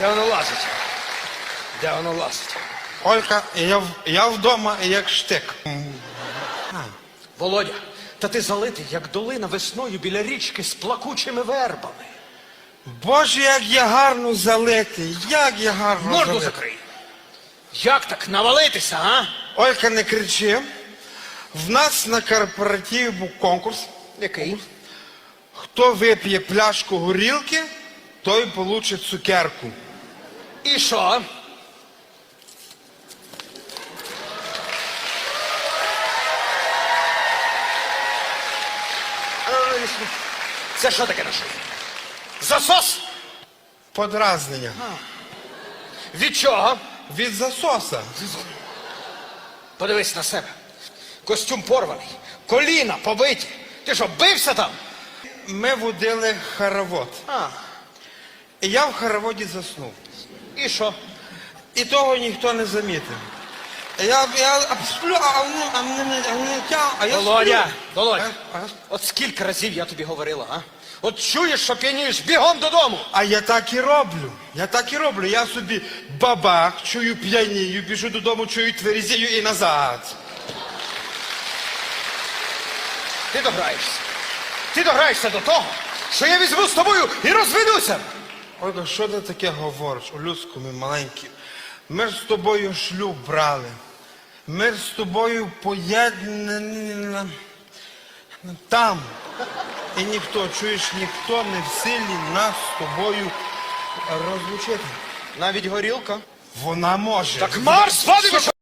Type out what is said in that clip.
Де воно лазить? Де воно лазить? Олька, я, в- я вдома як штик. Володя, та ти залитий, як долина весною біля річки з плакучими вербами. Боже, як я гарно залитий, як я гарно Морду залитий. закрий. Як так навалитися, а? Олька, не кричи. В нас на корпоративі був конкурс. Який? Хто вип'є пляшку горілки, той получить цукерку. Що? Це що таке на шиї? Засос? Подразнення. Від чого? Від засоса. Подивись на себе. Костюм порваний, коліна побиті. Ти що, бився там? Ми водили хоровод. А, І я в хороводі заснув. І що? І того ніхто не замітив. Я, я сплю, а, ну, а, не- а, не тя- а я Володя, сплю. Володя, А, а? от скільки разів я тобі говорила, а? От чуєш, що п'янієш, бігом додому. А я так і роблю. Я так і роблю. Я собі бабах, чую п'янію, біжу додому, чую тверезію і назад. Ти дограєшся. Ти дограєшся до того, що я візьму з тобою і розведуся. Ольга, що ти таке говориш? У людську ми маленькі. Ми з тобою шлюб брали. Ми з тобою поєднані там. І ніхто, чуєш, ніхто не в силі нас з тобою розлучити. Навіть горілка. Вона може. Так марш, свадимо!